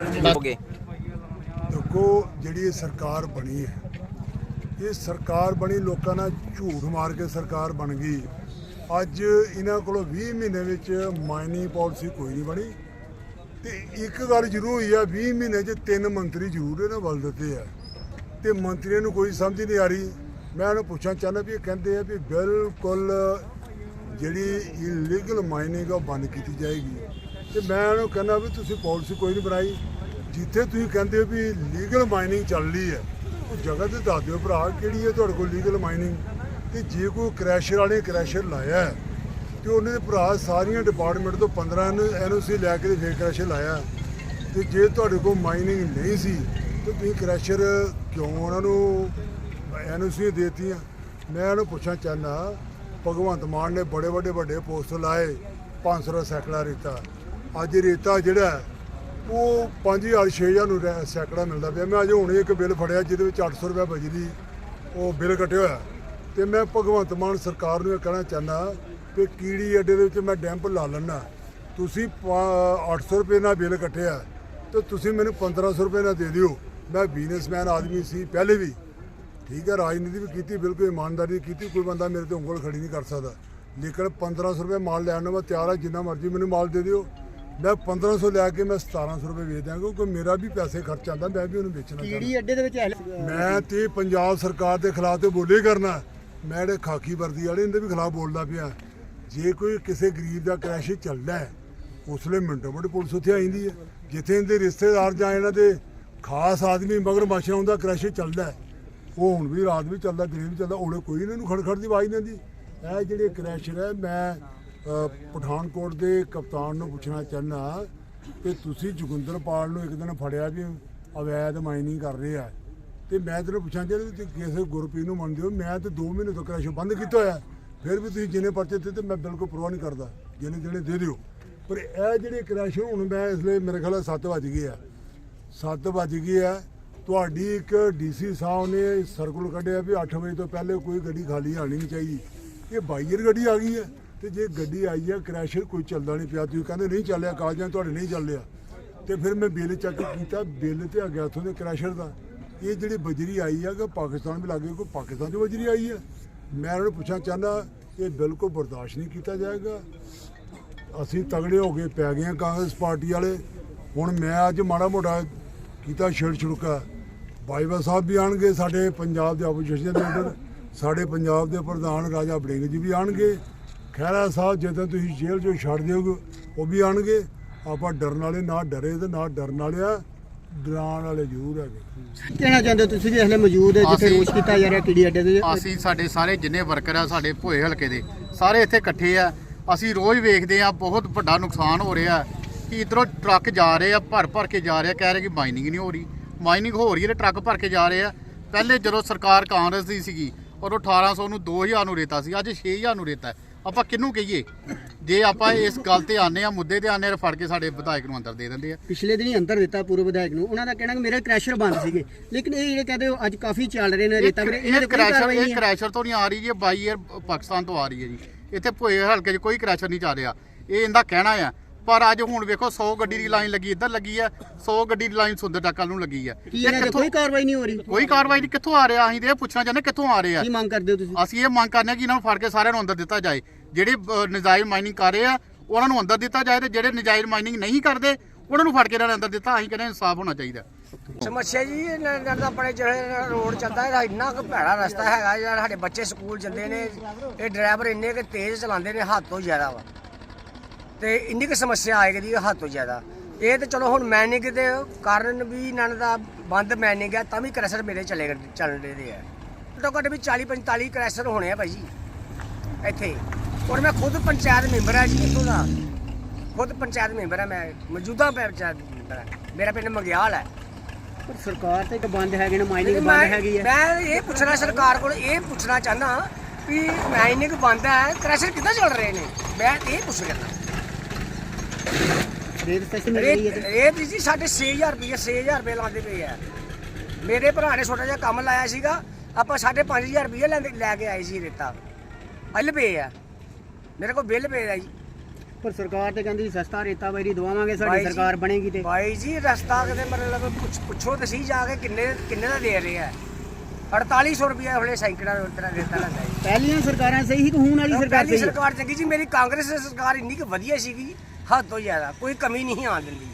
ਹੋਗੇ ਦੇਖੋ ਜਿਹੜੀ ਇਹ ਸਰਕਾਰ ਬਣੀ ਹੈ। ਇਹ ਸਰਕਾਰ ਬਣੀ ਲੋਕਾਂ ਨਾਲ ਝੂਠ ਮਾਰ ਕੇ ਸਰਕਾਰ ਬਣ ਗਈ। ਅੱਜ ਇਹਨਾਂ ਕੋਲੋਂ 20 ਮਹੀਨੇ ਵਿੱਚ ਮਾਈਨਿੰਗ ਪਾਲਿਸੀ ਕੋਈ ਨਹੀਂ ਬਣੀ। ਤੇ ਇੱਕ ਗੱਲ ਜ਼ਰੂਰ ਹੋਈ ਆ 20 ਮਹੀਨੇ 'ਚ ਤਿੰਨ ਮੰਤਰੀ ਜ਼ਰੂਰ ਇਹਨਾਂ ਬਦਲ ਦਿੱਤੇ ਆ। ਤੇ ਮੰਤਰੀਆਂ ਨੂੰ ਕੋਈ ਸਮਝ ਨਹੀਂ ਆ ਰਹੀ। ਮੈਂ ਉਹਨੂੰ ਪੁੱਛਣਾ ਚਾਹੁੰਦਾ ਵੀ ਇਹ ਕਹਿੰਦੇ ਆ ਵੀ ਬਿਲਕੁਲ ਜਿਹੜੀ ਇਲੀਗਲ ਮਾਈਨਿੰਗ ਆ ਉਹ ਬੰਦ ਕੀਤੀ ਜਾਏਗੀ। ਤੇ ਮੈਂ ਉਹਨੂੰ ਕਹਿੰਦਾ ਵੀ ਤੁਸੀਂ ਪਾਲਿਸੀ ਕੋਈ ਨਹੀਂ ਬਣਾਈ। ਜਿੱਥੇ ਤੁਸੀਂ ਕਹਿੰਦੇ ਹੋ ਵੀ ਲੀਗਲ ਮਾਈਨਿੰਗ ਚੱਲ ਰਹੀ ਹੈ ਉਹ ਜਗ੍ਹਾ ਤੇ ਦੱਸ ਦਿਓ ਭਰਾ ਕਿਹੜੀ ਹੈ ਤੁਹਾਡੇ ਕੋਲ ਲੀਗਲ ਮਾਈਨਿੰਗ ਤੇ ਜੇ ਕੋਈ ਕ੍ਰੈਸ਼ਰ ਵਾਲੇ ਕ੍ਰੈਸ਼ਰ ਲਾਇਆ ਹੈ, ਤੇ ਉਹਨੇ ਦੇ ਭਰਾ ਸਾਰੀਆਂ ਡਿਪਾਰਟਮੈਂਟ ਤੋਂ 15 ਐਨਓਸੀ ਲੈ ਕੇ ਤੇ ਫੇਰ ਕ੍ਰੈਸ਼ਰ ਲਾਇਆ ਤੇ ਜੇ ਤੁਹਾਡੇ ਕੋਲ ਮਾਈਨਿੰਗ ਨਹੀਂ ਸੀ ਤੇ ਤੁਸੀਂ ਕ੍ਰੈਸ਼ਰ ਕਿਉਂ ਉਹਨਾਂ ਨੂੰ ਐਨਓਸੀ ਦੇਤੀਆਂ? ਮੈਂ ਉਹਨੂੰ ਪੁੱਛਣਾ ਚਾਹੁੰਦਾ ਭਗਵੰਤ ਮਾਨ ਨੇ ਬੜੇ ਵੱਡੇ ਵੱਡੇ ਪੋਸਟ ਲਾਏ 500 ਦਾ ਸੈਕੜਾ ਰੇਤਾ ਅੱਜ ਰੇਤਾ ਜਿਹੜਾ ਹੈ, ਉਹ 5000 6000 ਨੂੰ ਰੈ- ਸੈਕੜਾ ਮਿਲਦਾ ਪਿਆ। ਮੈਂ ਅੱਜ ਹੁਣੇ ਇੱਕ ਬਿੱਲ ਫੜਿਆ ਜਿਹਦੇ ਵਿੱਚ 800 ਰੁਪਏ ਬਜਰੀ ਉਹ ਬਿੱਲ ਕੱਟਿਆ ਹੋਇਆ। ਤੇ ਮੈਂ ਭਗਵੰਤ ਮਾਨ ਸਰਕਾਰ ਨੂੰ ਇਹ ਕਹਿਣਾ ਚਾਹੁੰਦਾ ਕਿ ਕੀੜੀ ਅੱਡੇ ਦੇ ਵਿੱਚ ਮੈਂ ਡੈਂਪ ਲਾ ਲੈਣਾ ਤੁਸੀਂ ਪਾ- 800 ਰੁਪਏ ਨਾਲ ਬਿੱਲ ਕੱਟਿਆ ਤੇ ਤੁਸੀਂ ਮੈਨੂੰ 1500 ਰੁਪਏ ਨਾਲ ਦੇ ਦਿਓ। ਮੈਂ ਬਿਜ਼ਨਸਮੈਨ ਆਦਮੀ ਸੀ ਪਹਿਲੇ ਵੀ। ਠੀਕ ਹੈ ਰਾਜਨੀਤੀ ਵੀ ਕੀਤੀ ਬਿਲਕੁਲ ਇਮਾਨਦਾਰੀ ਕੀਤੀ। ਕੋਈ ਬੰਦਾ ਮੇਰੇ ਤੇ ਉਂਗਲ ਖੜੀ ਨਹੀਂ ਕਰ ਸਕਦਾ। ਲੇਕਿਨ 1500 ਰੁਪਏ ਮਾਲ ਲੈਣ ਨੂੰ ਮੈਂ ਤਿਆਰ ਹਾਂ ਜਿੰਨਾ ਮਰਜ਼ੀ ਮੈਨੂੰ ਮਾਲ ਦੇ ਦਿਓ। ਮੈਂ 1500 ਲੈ ਕੇ ਮੈਂ 1700 ਰੁਪਏ ਵੇਚ ਦਿਆਂਗਾ ਕਿਉਂਕਿ ਮੇਰਾ ਵੀ ਪੈਸੇ ਖਰਚ ਆਉਂਦਾ ਮੈਂ ਵੀ ਉਹਨੂੰ ਵੇਚਣਾ ਕੀੜੀ ਅੱਡੇ ਦੇ ਵਿੱਚ ਮੈਂ ਤੇ ਪੰਜਾਬ ਸਰਕਾਰ ਦੇ ਖਿਲਾਫ ਤੇ ਬੋਲੇ ਕਰਨਾ। ਮੈਂ ਜਿਹੜੇ ਖਾਕੀ ਵਰਦੀ ਵਾਲੇ ਇਹਦੇ ਵੀ ਖਿਲਾਫ ਬੋਲਦਾ ਪਿਆ। ਜੇ ਕੋਈ ਕਿਸੇ ਗਰੀਬ ਦਾ ਕ੍ਰੈਸ਼ ਚੱਲਦਾ ਹੈ ਉਸ ਵੇਲੇ ਮਿੰਟੋ ਮਿੰਟ ਪੁਲਿਸ ਉੱਥੇ ਆ ਜਾਂਦੀ ਹੈ। ਜਿੱਥੇ ਇਹਦੇ ਰਿਸ਼ਤੇਦਾਰ ਜਾਂ ਇਹਨਾਂ ਦੇ ਖਾਸ ਆਦਮੀ ਮਗਰ ਮਾਸ਼ਾ ਹੁੰਦਾ ਕ੍ਰੈਸ਼ ਚੱਲਦਾ ਉਹ ਹੁਣ ਵੀ ਰਾਤ ਵੀ ਚੱਲਦਾ ਦਿਨ ਵੀ ਚੱਲਦਾ ਉਹਨੇ ਕੋਈ ਇਹਨਾਂ ਨੂੰ ਖੜਖੜ ਦੀ ਆਵਾਜ਼ ਨਹੀਂ ਦਿੰਦੀ ਇਹ ਜਿਹੜੇ ਕ੍ਰੈਸ਼ਰ ਹੈ ਮੈਂ ਪਠਾਨਕੋਟ ਦੇ ਕਪਤਾਨ ਨੂੰ ਪੁੱਛਣਾ ਚਾਹੁੰਦਾ ਕਿ ਤੁਸੀਂ ਜੋਗਿੰਦਰਪਾਲ ਨੂੰ ਇੱਕ ਦਿਨ ਫੜਿਆ ਵੀ ਅਵੈਧ ਮਾਈਨਿੰਗ ਕਰ ਰਹੇ ਆ। ਤੇ ਮੈਂ ਤੈਨੂੰ ਪੁੱਛਾਂ ਜੇ ਤੁਸੀਂ ਕਿਸੇ ਗੁਰਪ੍ਰੀਤ ਨੂੰ ਮੰਨਦੇ ਹੋ, ਮੈਂ ਤੇ 2 ਮਹੀਨੇ ਤੋਂ ਕ੍ਰੈਸ਼ ਬੰਦ ਕੀਤਾ ਹੋਇਆ। ਫਿਰ ਵੀ ਤੁਸੀਂ ਜਿੰਨੇ ਪਰਚੇ ਦਿੱਤੇ ਮੈਂ ਬਿਲਕੁਲ ਪ੍ਰਵਾਹ ਨਹੀਂ ਕਰਦਾ। ਜਿੰਨੇ ਦੇਣੇ ਦੇ ਦਿਓ। ਪਰ ਇਹ ਜਿਹੜੇ ਕ੍ਰੈਸ਼ ਹੁਣ ਮੈਂ ਇਸ ਲਈ ਮੇਰੇ ਖਿਆਲ 7 ਵੱਜ ਗਏ ਆ। 7 ਵੱਜ ਗਏ ਆ। ਤੁਹਾਡੀ ਇੱਕ ਡੀਸੀ ਸਾਹਿਬ ਨੇ ਸਰਕਲ ਕੱਢਿਆ ਵੀ 8 ਵਜੇ ਤੋਂ ਪਹਿਲੇ ਕੋਈ ਗੱਡੀ ਖਾਲੀ ਆਣੀ ਨਹੀਂ ਚਾਹੀਦੀ। ਇਹ ਬਾਈਅਰ ਗੱਡੀ ਆ ਗਈ ਹੈ। ਤੇ ਜੇ ਗੱਡੀ ਆਈ ਹੈ ਕ੍ਰੈਸ਼ਰ ਕੋਈ ਚੱਲਦਾ ਨਹੀਂ ਪਿਆ। ਤੁਸੀਂ ਕਹਿੰਦੇ ਨਹੀਂ ਚੱਲਿਆ, ਕਾਲਜਾਂ ਤੁਹਾਡੇ ਨਹੀਂ ਚੱਲਿਆ ਤੇ ਫਿਰ ਮੈਂ ਬਿੱਲ ਚੈੱਕ ਕੀਤਾ, ਬਿੱਲ ਤੇ ਆ ਗਿਆ ਉੱਥੋਂ ਦੇ ਕ੍ਰੈਸ਼ਰ ਦਾ। ਇਹ ਜਿਹੜੀ ਬਜਰੀ ਆਈ ਹੈ ਕਿ ਪਾਕਿਸਤਾਨ ਵੀ ਲੱਗੇ, ਕੋਈ ਪਾਕਿਸਤਾਨ ਦੀ ਬਜਰੀ ਆਈ ਹੈ ਮੈਂ ਉਹਨਾਂ ਨੂੰ ਪੁੱਛਣਾ ਚਾਹੁੰਦਾ, ਇਹ ਬਿਲਕੁਲ ਬਰਦਾਸ਼ਤ ਨਹੀਂ ਕੀਤਾ ਜਾਏਗਾ? ਅਸੀਂ ਤਗੜੇ ਹੋ ਕੇ ਪੈ ਗਏ ਹਾਂ ਕਾਂਗਰਸ ਪਾਰਟੀ ਵਾਲੇ। ਹੁਣ ਮੈਂ ਅੱਜ ਮਾੜਾ ਮੋਟਾ ਕੀਤਾ ਛੇੜ ਛੁੜਕਾ। ਬਾਈਵਾ ਸਾਹਿਬ ਵੀ ਆਣਗੇ, ਸਾਡੇ ਪੰਜਾਬ ਦੇ ਆਪੋਜੀਸ਼ਨ ਦੇ ਲੀਡਰ ਸਾਡੇ ਪੰਜਾਬ ਦੇ ਪ੍ਰਧਾਨ ਰਾਜਾ ਬੜਿੰਗ ਜੀ ਵੀ ਆਣਗੇ। ਖਹਿਰਾ ਸਾਹਿਬ ਜਦੋਂ ਤੁਸੀਂ ਜੇਲ੍ਹ ਚੋਂ ਛੱਡ ਦਿਓਗੇ ਉਹ ਵੀ ਆਣਗੇ ਆਪਾਂ ਡਰਨ ਵਾਲੇ ਨਾ ਡਰੇ ਤੇ ਨਾ ਡਰਨ ਵਾਲੇ ਆ ਡਰਾਉਣ ਵਾਲੇ ਜ਼ਰੂਰ ਹੈਗੇ। ਕਹਿਣਾ ਚਾਹੁੰਦੇ ਤੁਸੀਂ ਜਿਹੜੇ ਹਲੇ ਮੌਜੂਦ ਹੈ ਜਿੱਥੇ ਅਸੀਂ- ਰੋਸ਼ ਕੀਤਾ ਜਾ ਰਿਹਾ ਕੀੜੀ ਅੱਡੇ ਦੇ ਅਸੀਂ ਸਾਡੇ ਸਾਰੇ ਜਿੰਨੇ ਵਰਕਰ ਆ ਸਾਡੇ ਭੋਏ ਹਲਕੇ ਦੇ ਸਾਰੇ ਇੱਥੇ ਇਕੱਠੇ ਆ। ਅਸੀਂ ਰੋਜ਼ ਵੇਖਦੇ ਆ ਬਹੁਤ ਵੱਡਾ ਨੁਕਸਾਨ ਹੋ ਰਿਹਾ ਕਿ ਇਧਰੋਂ ਟਰੱਕ ਜਾ ਰਹੇ ਆ ਭਰ ਭਰ ਕੇ ਜਾ ਰਹੇ ਆ ਕਹਿ ਰਹੇ ਕਿ ਮਾਈਨਿੰਗ ਨਹੀਂ ਹੋ ਰਹੀ। ਮਾਈਨਿੰਗ ਹੋ ਰਹੀ ਹੈ ਤੇ ਟਰੱਕ ਭਰ ਕੇ ਜਾ ਰਹੇ ਆ। ਪਹਿਲੇ ਜਦੋਂ ਸਰਕਾਰ ਕਾਂਗਰਸ ਦੀ ਸੀਗੀ ਉਦੋਂ 1800 ਨੂੰ 2000 ਨੂੰ ਰੇਤਾ ਸੀ ਅੱਜ 6000 ਨੂੰ ਰੇਤਾ ਹੈ। ਆਪਾਂ ਕਿਹਨੂੰ ਕਹੀਏ? ਜੇ ਆਪਾਂ ਇਸ ਗੱਲ ਤੇ ਆਨੇ ਆ ਮੁੱਦੇ ਤੇ ਆਨੇ ਆ ਫੜ ਕੇ ਸਾਡੇ ਵਿਧਾਇਕ ਨੂੰ ਅੰਦਰ ਦੇ ਦਿੰਦੇ ਆ। ਪਿਛਲੇ ਦਿਨੀ ਅੰਤਰ ਦਿੱਤਾ ਪੂਰਵ ਵਿਧਾਇਕ ਨੂੰ। ਉਹਨਾਂ ਦਾ ਕਹਿਣਾ ਕਿ ਮੇਰੇ ਕ੍ਰੈਸ਼ਰ ਬੰਦ ਸੀਗੇ। ਲੇਕਿਨ ਇਹ ਜਿਹੜੇ ਕਹਿੰਦੇ ਹੋ ਅੱਜ ਕਾਫੀ ਚੱਲ ਰਹੇ ਨੇ ਰੇਤਾ ਵੀਰੇ ਇਹਨਾਂ ਇਹ ਦੇ ਕ੍ਰੈਸ਼ਰ ਇਹ ਕ੍ਰੈਸ਼ਰ ਤੋਂ ਨਹੀਂ ਆ ਰਹੀ ਜੀ ਬਾਈ 에ਅਰ ਪਾਕਿਸਤਾਨ ਤੋਂ ਆ ਰਹੀ ਹੈ ਜੀ। ਇੱਥੇ ਭੋਏ ਹਲਕੇ 'ਚ ਕੋਈ ਕ੍ਰੈਸ਼ਰ ਨਹੀਂ ਚੱਲ ਰਿਹਾ। ਇਹ ਇਹਦਾ ਕਹਿਣਾ ਆ ਪਰ ਅੱਜ ਹੁਣ ਵੇਖੋ 100 ਗੱਡੀ ਦੀ ਲਾਈਨ ਲੱਗੀ ਇੱਧਰ ਲੱਗੀ ਆ 100 ਗੱਡੀ ਦੀ ਲਾਈਨ ਸੁੰਦਰ ਟੱਕਲ ਨੂੰ ਲੱਗੀ ਆ। ਕੀ ਇਹ ਇਹਨਾਂ ਤੇ ਕਿੱਥੋਂ- ਕੋਈ ਕਾਰਵਾਈ ਨਹੀਂ ਹੋ ਰਹੀ? ਕੋਈ ਕਾਰਵਾਈ ਨਹੀਂ ਕਿੱਥੋਂ ਆ ਰਿਹਾ? ਅਸੀਂ ਤੇ ਇਹ ਪੁੱਛਣਾ ਚਾਹੁੰਦੇ ਕਿੱਥੋਂ ਆ ਰਹੇ? ਆ ਕੀ ਮੰਗ ਕਰਦੇ ਹੋ ਤੁਸੀਂ? ਅਸੀਂ ਇਹ ਮੰਗ ਕਰਨੇ ਕਿ ਇਹਨਾਂ ਨੂੰ ਫੜ ਕੇ ਸਾਰਿਆਂ ਨੂੰ ਅੰਦਰ ਦਿੱਤਾ ਜਾਏ। ਜਿਹੜੇ ਨਜਾਇਜ਼ ਮਾਈਨਿੰਗ ਕਰ ਰਹੇ ਆ ਉਹਨਾਂ ਨੂੰ ਅੰਦਰ ਦਿੱਤਾ ਜਾਏ ਤੇ ਜਿਹੜੇ ਨਜਾਇਜ਼ ਮਾਈਨਿੰਗ ਨਹੀਂ ਕਰਦੇ ਉਹਨਾਂ ਨੂੰ ਫੜ ਕੇ ਇਹਨਾਂ ਨੂੰ ਅੰਦਰ ਦਿੱਤਾ। ਅਸੀਂ ਕਹਿੰਦੇ ਇਨਸਾਫ ਹੋਣਾ ਚਾਹੀਦਾ। ਸਮੱਸਿਆ ਜੀ ਇਹਨਾਂ ਦਾ ਆਪਣੇ ਜਿਹੜੇ ਰੋਡ ਚੱਲਦਾ ਹੈ ਇੰਨਾ ਕੁ ਭੈੜਾ ਰਸਤਾ ਹੈਗਾ ਜਿਹੜਾ ਸਾਡੇ ਬੱਚੇ ਸਕੂਲ ਜਾਂਦੇ ਨੇ ਇਹ ਡਰਾਈਵਰ ਇੰਨੇ ਕੁ ਤੇਜ਼ ਚਲਾਉਂਦੇ ਨੇ ਹੱਦ ਤੋਂ ਜ਼ਿਆਦਾ ਵਾ। ਤੇ ਇੰਨੀ ਕੁ ਸਮੱਸਿਆ ਆਏਗੀ ਦੀ ਹੱਦ ਤੋਂ ਜ਼ਿਆਦਾ। ਇਹ ਤੇ ਚਲੋ ਹੁਣ ਮੈਨਿੰਗ ਦੇ ਕਾਰਨ ਵੀ ਇਹਨਾਂ ਦਾ ਬੰਦ ਮੈਨਿੰਗ ਹੈ ਤਾਂ ਵੀ ਕ੍ਰੈਸ਼ਰ ਮੇਰੇ ਚਲੇ ਗਏ- ਚੱਲ ਰਹੇ ਦੇ ਆ। ਘੱਟੋ ਘੱਟ ਵੀ 40 45 ਕ੍ਰੈਸ਼ਰ ਹੋਣੇ ਆ ਭਾਈ ਜੀ ਇੱਥੇ। ਔਰ ਮੈਂ ਖੁਦ ਪੰਚਾਇਤ ਮੈਂਬਰ ਆ ਜੀ ਇੱਥੋਂ ਦਾ। ਖੁਦ ਪੰਚਾਇਤ ਮੈਂਬਰ ਆ ਮੈਂ ਮੌਜੂਦਾ ਪੰਚਾਇਤ ਮੈਂਬਰ ਆ। ਮੇਰਾ ਪਿੰਡ ਮੰਗਿਆਲ ਹੈ ਪਰ ਸਰਕਾਰ ਤੇ ਇੱਕ ਬੰਦ ਹੈਗੇ ਨੇ ਮਾਈਨਿੰਗ ਬੰਦ ਹੈਗੀ ਹੈ ਮੈਂ ਇਹ ਪੁੱਛਣਾ ਸਰਕਾਰ ਕੋਲ ਇਹ ਪੁੱਛਣਾ ਚਾਹੁੰਦਾ ਵੀ ਮਾਈਨਿੰਗ ਬੰਦ ਹੈ ਕ੍ਰੈਸ਼ਰ ਕਿੱਦਾਂ ਚੱਲ ਰਹੇ ਨੇ? ਮੈਂ ਇਹ ਪੁੱਛ ਰਿਹਾ। ਰੇਤ ਸਟੇਸ਼ਨ ਮਿਲ ਰੇਟ ਤੇ? ਰੇਟ ਜੀ ਸਾਡੇ 6000 ਰੁਪਏ 6000 ਰੁਪਏ ਲਾਉਂਦੇ ਪਏ ਆ। ਮੇਰੇ ਭਰਾ ਨੇ ਛੋਟਾ ਜਿਹਾ ਕੰਮ ਲਾਇਆ ਸੀਗਾ ਆਪਾਂ 5500 ਰੁਪਏ ਲੈਂਦੇ ਲੈ ਕੇ ਆਏ ਸੀ ਰੇਤਾ। ਹੱਲ ਪਏ ਆ। ਮੇਰੇ ਕੋਲ ਬਿੱਲ ਪਏ ਆ ਜੀ। ਪਰ ਸਰਕਾਰ ਤੇ ਕਹਿੰਦੀ ਸਸਤਾ ਰੇਤਾ ਵੈਰੀ ਦਵਾਵਾਂਗੇ ਸਾਡੀ ਜੀ, ਸਰਕਾਰ ਬਣੇਗੀ ਤੇ। ਬਾਈ ਜੀ ਰਸਤਾ ਕਿਤੇ ਮਤਲਬ ਪੁੱਛ- ਪੁੱਛੋ ਤੇ ਸਹੀ ਜਾ ਕੇ ਕਿੰਨੇ ਕਿੰਨੇ ਦਾ ਦੇ ਰਹੇ ਆ। 4800 ਰੁਪਏ ਹੁਣੇ ਸੈਂਕੜਾ ਰੇਤਾ ਰੇਤਾ ਲੈਂਦਾ ਜੀ। ਪਹਿਲੀਆਂ ਸਰਕਾਰਾਂ ਸਹੀ ਸੀ ਕਿ ਹੁਣ ਵਾਲੀ ਸਰਕਾਰ ਪਹਿਲੀ ਸਹੀ ਹੈ? ਸਰਕਾਰ ਚੰਗੀ ਜੀ ਮੇਰੀ ਕਾਂਗਰਸ ਸਰਕਾਰ ਇੰਨੀ ਕੁ ਵਧੀਆ ਸੀਗੀ। ਹੱਦ ਤੋਂ ਜ਼ਿਆਦਾ ਕੋਈ ਕਮੀ ਨਹੀਂ ਆਉਣ ਦਿੰਦੀ।